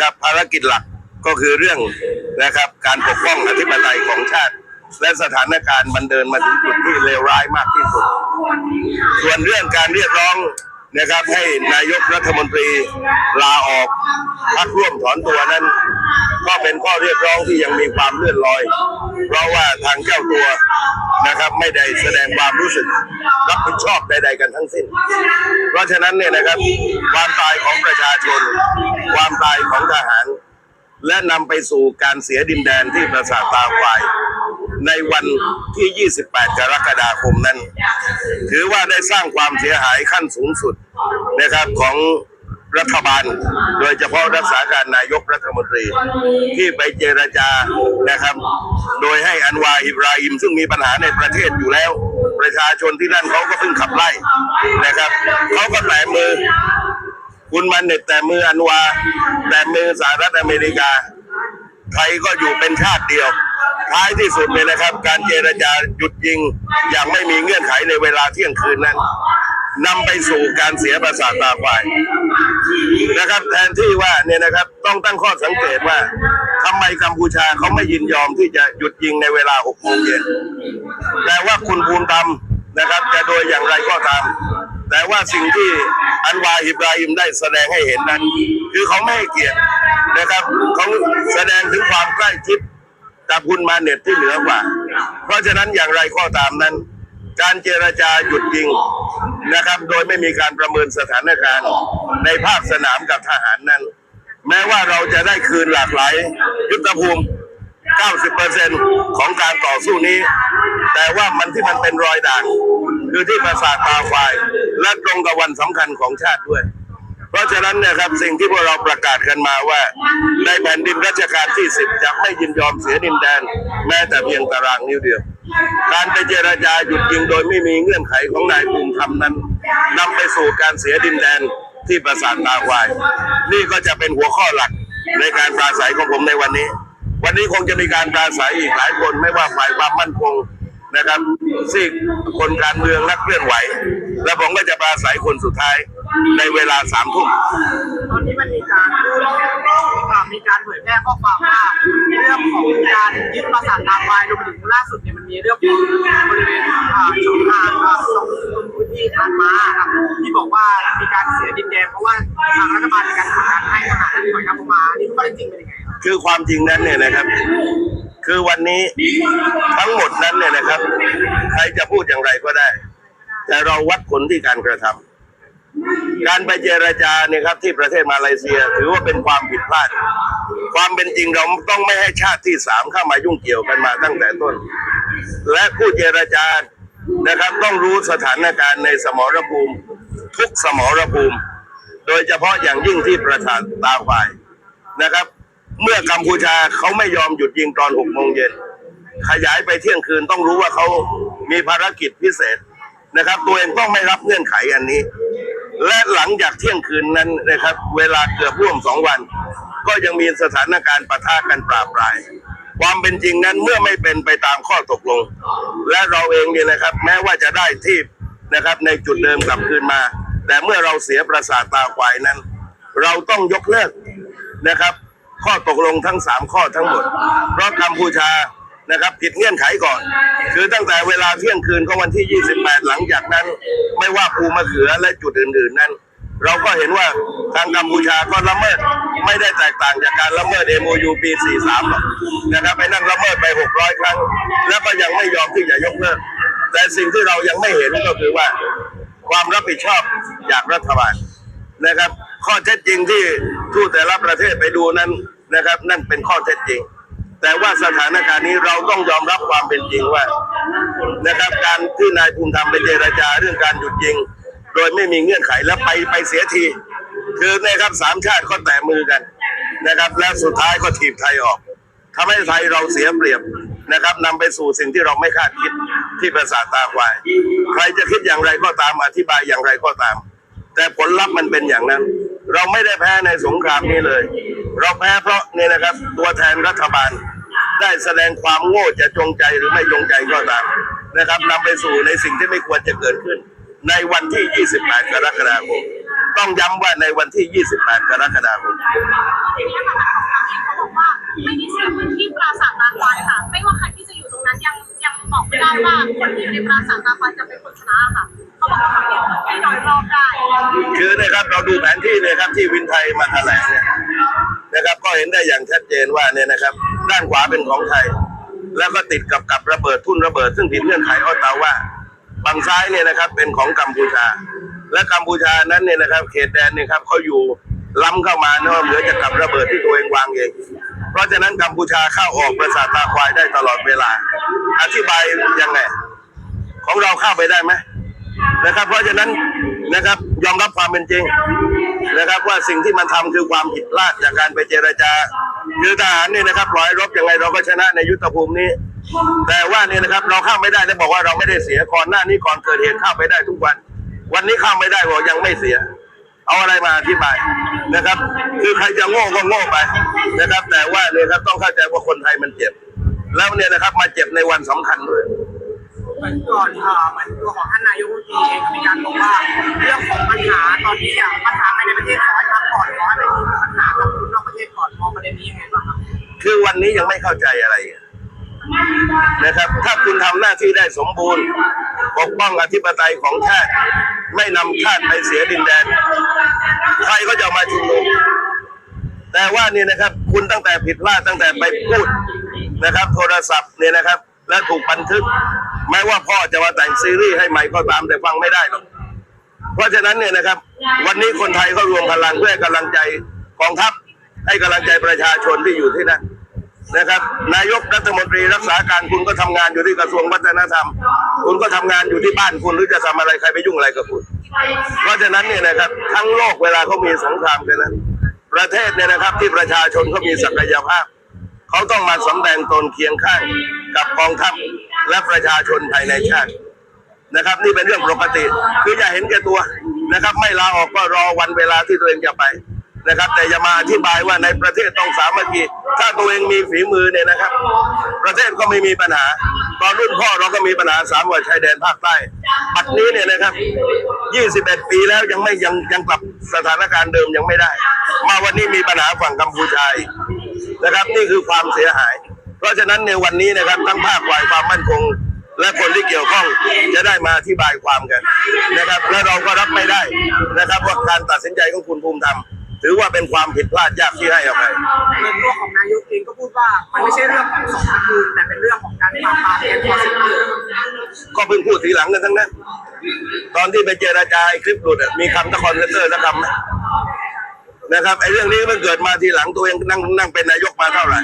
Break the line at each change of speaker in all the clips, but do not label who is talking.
นะครับภารกิจหลักก็คือเรื่องนะครับการปกป้องอธิปไตยของชาติ และสถานการณ์มันเดินมาถึงจุดที่เลวร้ายมากที่สุด ส่วนเรื่องการเรียกร้องนะครับให้นายกรัฐมนตรีลาออกพักร่วมถอนตัวนั้น ก็เป็นข้อเรียกร้องที่ยังมีความเลื่อนลอย เพราะว่าทางเจ้าตัว นะครับ ไม่ได้แสดงความรู้สึกรับผิดชอบใด ๆ กันทั้งสิ้น เพราะฉะนั้นเนี่ยนะครับ ความตายของประชาชน ความตายของทหาร และนำไปสู่การเสียดินแดนที่ปราสาทตาควาย ในวันที่ 28 กรกฎาคมนั้น ถือว่าได้สร้างความเสียหายขั้นสูงสุดนะครับของ รัฐบาล โดยเฉพาะรักษาการนายกรัฐมนตรี ที่ไปเจรจานะครับ โดยให้อันวาอิบราฮิม ซึ่งมีปัญหาในประเทศอยู่แล้ว ประชาชนที่นั่นเขาก็เพิ่งขับไล่นะครับเขาก็แตะมือ คุณมันเน็ตแต่มืออันวา แต่มือสหรัฐอเมริกาไทยก็อยู่เป็นชาติเดียว ท้ายที่สุดเนี่ยนะครับ การเจรจาหยุดยิงอย่างไม่มีเงื่อนไขในเวลาเที่ยงคืนนั้นนำไปสู่การเสียประสาทตาควาย นะครับแทนที่ว่าเนี่ยนะครับต้องตั้งข้อสังเกตว่าทำไมกัมพูชาเขาไม่ยินยอมที่จะหยุดยิงในเวลา6โมงเย็นแต่ว่าคุณภูมิธรรมนะครับจะโดยอย่างไรก็ตาม แต่ว่าสิ่งที่อันวาอิบราฮิมได้แสดงให้เห็นนั้น คือเขาไม่ให้เกียรตินะครับเขาแสดงถึงความใกล้ชิดกับคุณมาเน็ตที่เหนือกว่า เพราะฉะนั้นอย่างไรก็ตามนั้น การเจรจาหยุดยิงนะครับ โดยไม่มีการประเมินสถานการณ์ในภาคสนามกับทหารนั้น แม้ว่าเราจะได้คืนหลากหลายยุทธภูมิ 90%ของการต่อสู้นี้ แต่ว่ามันที่มันเป็นรอยด่างคือที่ปราสาทตาควาย และตรงกับวันสำคัญของชาติด้วย เพราะฉะนั้นเนี่ยครับสิ่งที่พวกเราประกาศกันมาว่า ในแผ่นดินรัชกาลที่ 10 จะไม่ยินยอมเสียดินแดน แม้แต่เพียงตารางนิ้วเดียว การไปเจรจาหยุดยิงโดยไม่มีเงื่อนไขของนายภูมิธรรมนั้นนำไปสู่การเสียดินแดนที่ปราสาทตาควาย นี่ก็จะเป็นหัวข้อหลักในการปราศัยของผมในวันนี้ วันนี้คงจะมีการปราศัยอีกหลายคนไม่ว่าฝ่ายความมั่นคงนะครับซีกคนการเมืองนักเคลื่อนไหว และผมก็จะปราศัยคนสุดท้ายในเวลาสามทุ่ม
ตอนนี้มันมีการมีการเผยแพร่ข้อความว่าเรื่องของการยึดปราสาทตาควายรวมถึงล่าสุด มีเรื่องของบริเวณอ่าช่องทางอ่าตรงตรงพื้นที่ผ่านมาครับที่บอกว่ามีการเสียดินแดนเพราะว่าทางรัฐบาลมีการกดดันให้ทหารถอยกลับออกมานี่ข้อเท็จจริงเป็นยังไงครับ
คือความจริงนั้นเนี่ยนะครับ คือวันนี้ทั้งหมดนั้นเนี่ยนะครับ ใครจะพูดอย่างไรก็ได้ แต่เราวัดผลที่การกระทำ การไปเจรจาเนี่ยครับที่ประเทศมาเลเซียถือว่าเป็นความผิดพลาด ความเป็นจริงเราต้องไม่ให้ชาติที่สามเข้ามายุ่งเกี่ยวกันมาตั้งแต่ต้น และผู้เจรจานะครับต้องรู้สถานการณ์ในสมรภูมิ ทุกสมรภูมิ โดยเฉพาะอย่างยิ่งที่ประชาตาฝ่ายนะครับ เมื่อกัมพูชาเขาไม่ยอมหยุดยิงตอนหกโมงเย็นขยายไปเที่ยงคืนต้องรู้ว่าเขามีภารกิจพิเศษนะครับ ตัวเองต้องไม่รับเงื่อนไขอันนี้ และหลังจากเที่ยงคืนนั้นนะครับ เวลาเกือบร่วมสองวัน ก็ยังมีสถานการณ์ปะทะกันปราบปราย ความเป็นจริงนั้นเมื่อไม่เป็นไปตามข้อตกลง และเราเองเนี่ยนะครับ แม้ว่าจะได้ที่นะครับในจุดเดิมกลับคืนมา แต่เมื่อเราเสียประสาทตาควายนั้น เราต้องยกเลิกนะครับ ข้อตกลงทั้งสามข้อทั้งหมด เพราะกัมพูชา นะครับผิดเงื่อนไขก่อน คือตั้งแต่เวลาเที่ยงคืนของวันที่ 28 หลังจากนั้น ไม่ว่าภูมะเขือและจุดอื่น ๆ นั้น เราก็เห็นว่าทางกัมพูชาก็ละเมิดไม่ได้แตกต่างจากการละเมิด MOU ปี 43หรอกนะครับไปนั่งละเมิดไป 600 ครั้ง แล้วก็ยังไม่ยอมที่จะยกเลิกแต่สิ่งที่เรายังไม่เห็นก็คือว่า ความรับผิดชอบจากรัฐบาลนะครับ ข้อเท็จจริงที่ทูตแต่ละประเทศไปดูนั้นนะครับ นั่นเป็นข้อเท็จจริง แต่ว่าสถานการณ์นี้เราต้องยอมรับความเป็นจริงว่านะครับการที่นายภูมิธรรมไปเจรจาเรื่องการหยุดยิง โดยไม่มีเงื่อนไขแล้วไปไปเสียที คือนะครับสามชาติก็แตะมือกันนะครับ และสุดท้ายก็ถีบไทยออกทำให้ไทยเราเสียเปรียบนะครับนำไปสู่สิ่งที่เราไม่คาดคิดที่ประสาทตาควาย ใครจะคิดอย่างไรก็ตามอธิบายอย่างไรก็ตาม แต่ผลลัพธ์มันเป็นอย่างนั้น เราไม่ได้แพ้ในสงครามนี้เลย เราแพ้เพราะเนี่ยนะครับ ตัวแทนรัฐบาล ได้แสดงความโง่จะจงใจหรือไม่จงใจก็ตามนะครับนำไปสู่ในสิ่งที่ไม่ควรจะเกิดขึ้น ในวันที่ 28 กรกฎาคมต้องย้ำว่าในวันที่ 28 กรกฎาคม
ไม่ได้ชื่อพื้นที่ปราสาทนาควายค่ะ ไม่ว่าใครที่จะอยู่ตรงนั้นยังยังบอกได้ว่าคนที่อยู่ในปราสาทนาควายจะเป็นคนชนะค่ะเขาบอกว่าเยวไม่น้อยรอได้
คือนะครับเราดูแผนที่เลยครับที่วินไทยมาแถลงเนี่ย ก็เห็นได้อย่างชัดเจนว่าเนี่ยนะครับ ด้านขวาเป็นของไทย แล้วก็ติดกับกับระเบิดทุ่นระเบิด ซึ่งผิดเงื่อนไขออตตาว่าฝั่งซ้ายเนี่ยนะครับ เป็นของกัมพูชา และกัมพูชานั้นเนี่ยนะครับ เขตแดนเนี่ยครับเขาอยู่ล้ำเข้ามาเนอะเหลือจะกับระเบิดที่ตัวเองวางเองเพราะฉะนั้นกัมพูชาเข้าออกปราสาทตาควายได้ตลอดเวลา อธิบายยังไงของเราเข้าไปได้ไหมนะครับ เพราะฉะนั้น นะครับ ยอมรับความเป็นจริงนะครับ ว่าสิ่งที่มันทำคือความผิดพลาดจากการไปเจรจาคือทหารเนี่ยนะครับร้อยรบยังไงเราก็ชนะในยุทธภูมินี้ แต่ว่าเนี่ยนะครับเราเข้าไม่ได้แล้วบอกว่าเราไม่ได้เสียก่อนหน้านี้ก่อนเกิดเหตุเข้าไปได้ทุกวัน วันนี้เข้าไม่ได้บอกยังไม่เสีย เอาอะไรมาอธิบายนะครับ คือใครจะโง่ก็โง่ไปนะครับ แต่ว่าเนี่ยครับต้องเข้าใจว่าคนไทยมันเจ็บ แล้วเนี่ยนะครับมาเจ็บในวันสำคัญด้วย
เหมือนก่อนเอ่อเหมือนตัวของท่านนายกรัฐมนตรีเองก็มีการบอกว่าเรื่องของปัญหาตอนนี้อย่างปัญหาภายในประเทศขอให้พักก่อนขอให้ไปมีปัญหากับคนนอกประเทศก่อนมองประเด็นนี้ยังไงบ้างครับ
คือวันนี้ยังไม่เข้าใจอะไรนะครับ ถ้าคุณทำหน้าที่ได้สมบูรณ์ ปกป้องอธิปไตยของชาติไม่นำชาติไปเสียดินแดน ใครก็จะมาชุมนุมแต่ว่านี่นะครับ คุณตั้งแต่ผิดพลาดตั้งแต่ไปพูดนะครับ โทรศัพท์เนี่ยนะครับ และถูกบันทึก แม้ว่าพ่อจะมาแต่งซีรีส์ให้ใหม่ก็ตามแต่ฟังไม่ได้หรอกเพราะฉะนั้นเนี่ยนะครับ วันนี้คนไทยก็รวมพลังเพื่อให้กำลังใจกองทัพ ให้กำลังใจประชาชนที่อยู่ที่นั่นนะครับ นายกรัฐมนตรีรักษาการคุณก็ทำงานอยู่ที่กระทรวงวัฒนธรรม คุณก็ทำงานอยู่ที่บ้านคุณหรือจะทำอะไรใครไปยุ่งอะไรกับคุณ เพราะฉะนั้นเนี่ยนะครับทั้งโลกเวลาเขามีสงครามกันนั้น ประเทศเนี่ยนะครับที่ประชาชนเขามีศักยภาพเขาต้องมาสำแดงตนเคียงข้างกับกองทัพ และประชาชนภายในชาตินะครับ นี่เป็นเรื่องปกติ คืออย่าเห็นแก่ตัวนะครับ ไม่ลาออกก็รอวันเวลาที่ตัวเองจะไปนะครับ แต่อย่ามาอธิบายว่าในประเทศต้องสามัคคีถ้าตัวเองมีฝีมือเนี่ยนะครับ ประเทศก็ไม่มีปัญหา ตอนรุ่นพ่อเราก็มีปัญหาสามวันชายแดนภาคใต้บัดนี้เนี่ยนะครับ 21 ปีแล้วยังไม่ยังยังกลับสถานการณ์เดิมยังไม่ได้ มาวันนี้มีปัญหาฝั่งกัมพูชานะครับ นี่คือความเสียหาย เพราะฉะนั้นในวันนี้นะครับทั้งภาคฝ่ายความมั่นคง และคนที่เกี่ยวข้องจะได้มาอธิบายความกันนะครับ และเราก็รับไม่ได้นะครับว่าการตัดสินใจของคุณภูมิธรรมถือว่าเป็นความผิดพลาดยากที่ให้อภัย
เรื่องตัวของนายกเองก็พูดว่ามันไม่ใช่เรื่องของสองตระกูลแต่เป็นเรื่องของการปราบปรามแก๊งคอร์เซนเตอร์
ก็เพิ่งพูดทีหลังกันทั้งนั้น ตอนที่ไปเจราจาไอ้คลิปหลุดอะมีคำตะคอนเซนเตอร์สักคำไหม นะครับไอ้เรื่องนี้มันเกิดมาทีหลังตัวเองนั่งนั่งเป็นนายกมาเท่าไหร่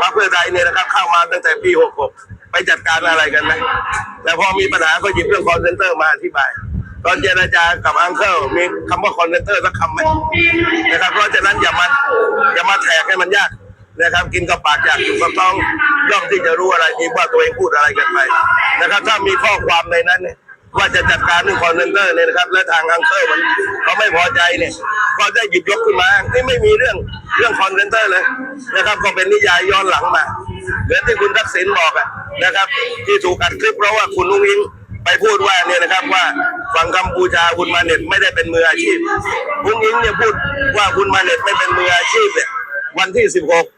พรรคเพื่อไทยเนี่ยนะครับเข้ามาตั้งแต่ปี 66 ไปจัดการอะไรกันไหมแต่พอมีปัญหาก็หยิบเรื่องคอนเซนเตอร์มาอธิบาย ตอนเจรจากับอังเคิลมีคำว่าคอนเซนเตอร์สักคำไหมนะครับเพราะฉะนั้นอย่ามาอย่ามาแทกให้มันยากนะครับกินกับปากอยากอยู่กับท้องย่อมที่จะรู้อะไรดีว่าตัวเองพูดอะไรกันไปนะครับถ้ามีข้อความในนั้นเนี่ย ว่าจะจัดการเรื่องคอนเซนเตอร์เนี่ยนะครับ และทางอังเคิลมันเขาไม่พอใจเนี่ยก็ได้หยิบยกขึ้นมานี่ไม่มีเรื่องเรื่องคอนเซนเตอร์เลยนะครับก็เป็นนิยายย้อนหลังมาเหมือนที่คุณทักษิณบอกอะนะครับ ที่ถูกอัดคลิปเพราะว่าคุณนุ้งอิงไปพูดว่าเนี่ยนะครับว่าฝั่งกัมพูชาคุณมาเน็ตไม่ได้เป็นมืออาชีพนุ้งอิงเนี่ยพูดว่าคุณมาเน็ตไม่เป็นมืออาชีพเนี่ยวันที่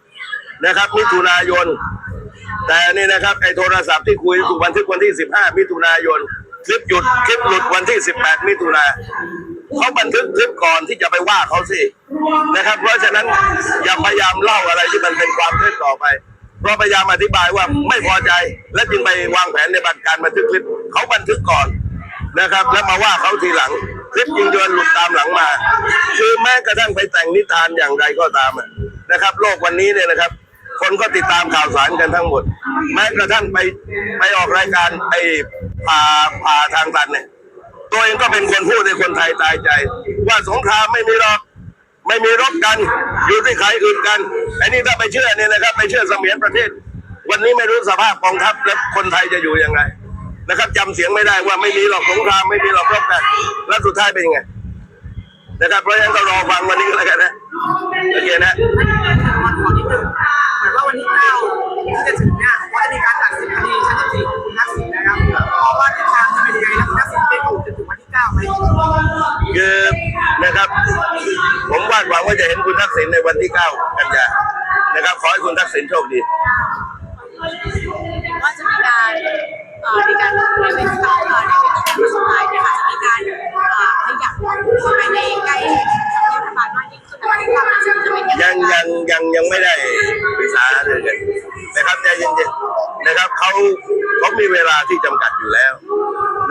16 นะครับมิถุนายน แต่นี่นะครับไอ้โทรศัพท์ที่คุยถูกบันทึกวันที่ 15 มิถุนายน ลิปหยุดคลิปหลุดวันที่ 18 มิถุนาเขาบันทึกคลิปก่อนที่จะไปว่าเขาสินะครับ เพราะฉะนั้นอย่าพยายามเล่าอะไรที่มันเป็นความเท็จต่อไปเพราะพยายามอธิบายว่าไม่พอใจ และจึงไปวางแผนในบันการบันทึกคลิปเขาบันทึกก่อนนะครับ แล้วมาว่าเขาทีหลังคลิปยิงยนหลุดตามหลังมา คือแม้กระทั่งไปแต่งนิทานอย่างไรก็ตามนะครับ โลกวันนี้เนี่ยนะครับ คนก็ติดตามข่าวสารกันทั้งหมด แม้กระทั่งไปไปออกรายการไอ้ผ่าผ่าทางตันเนี่ยตัวเองก็เป็นคนพูดให้คนไทยตายใจ ว่าสงครามไม่มีหรอกไม่มีรบกันอยู่ที่ใครอื่นกันไอ้นี่ถ้าไปเชื่อเนี่ยนะครับ ไปเชื่อเสมียนประเทศ วันนี้ไม่รู้สภาพกองทัพและคนไทยจะอยู่ยังไงนะครับจำเสียงไม่ได้ว่าไม่มีหรอกสงครามไม่มีหรอกรบกัน แล้วสุดท้ายเป็นยังไงนะครับเพราะฉะนั้นก็รอฟังวันนี้ก็แล้วกันนะโอเคนะ
เหมือนว่าวันที่เก้าที่จะถึงเนี่ยว่าจะมีการตัดสินคดีชั้นที่สี่ของคุณทักษิณนะครับเพราะว่าทิศทางจะเป็นยังไงแล้วคุณทักษิณจะอยู่จนถึงวันที่เก้าไหม
คือนะครับ ผมวาดหวังว่าจะเห็นคุณทักษิณในวันที่9กันยานะครับขอให้คุณทักษิณโชคดี
ว่าจะมีการเอ่อในการในเวทีต่อเอ่อในเวทีการสุดท้ายเนี่ยค่ะจะมีการเอ่อขยับเข้าไปในใกล้รัฐบาลมากยิ่งขึ้นนะคะที่ว่ามันจะเป็นยังไง
ยังยังยังยังไม่ได้ เย็นๆนะครับเขาเขามีเวลาที่จำกัดอยู่แล้ว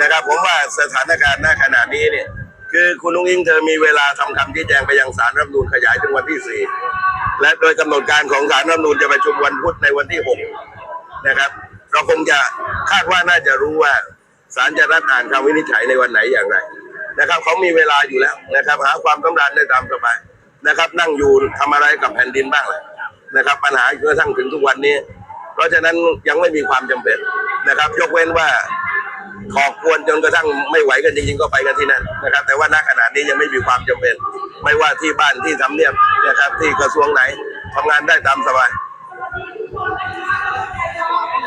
นะครับ ผมว่าสถานการณ์ณขณะนี้เนี่ยคือคุณนุ้งอิงเธอมีเวลาทำคำชี้แจงไปยังสารรัฐมนูญขยายถึงวันที่สี่และโดยกำหนดการของสารรัฐมนูญจะประชุมวันพุธในวันที่หกนะครับ เราคงจะคาดว่าน่าจะรู้ว่าศาลจะนัดอ่านคำวินิจฉัยในวันไหนอย่างไรนะครับเขามีเวลาอยู่แล้วนะครับหาความสำราญได้ตามสบายนะครับ นั่งอยู่ทำอะไรกับแผ่นดินบ้างเลยนะครับ ปัญหาจนกระทั่งถึงทุกวันนี้ เพราะฉะนั้นยังไม่มีความจำเป็นนะครับ ยกเว้นว่าขอบควรจนกระทั่งไม่ไหวกันจริงๆ ก็ไปกันที่นั่นนะครับ แต่ว่าณขณะนี้ยังไม่มีความจำเป็น ไม่ว่าที่บ้านที่ทำเนียบนะครับ ที่กระทรวงไหนทำงานได้ตามสบาย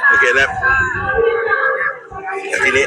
โอเคนะทีนี้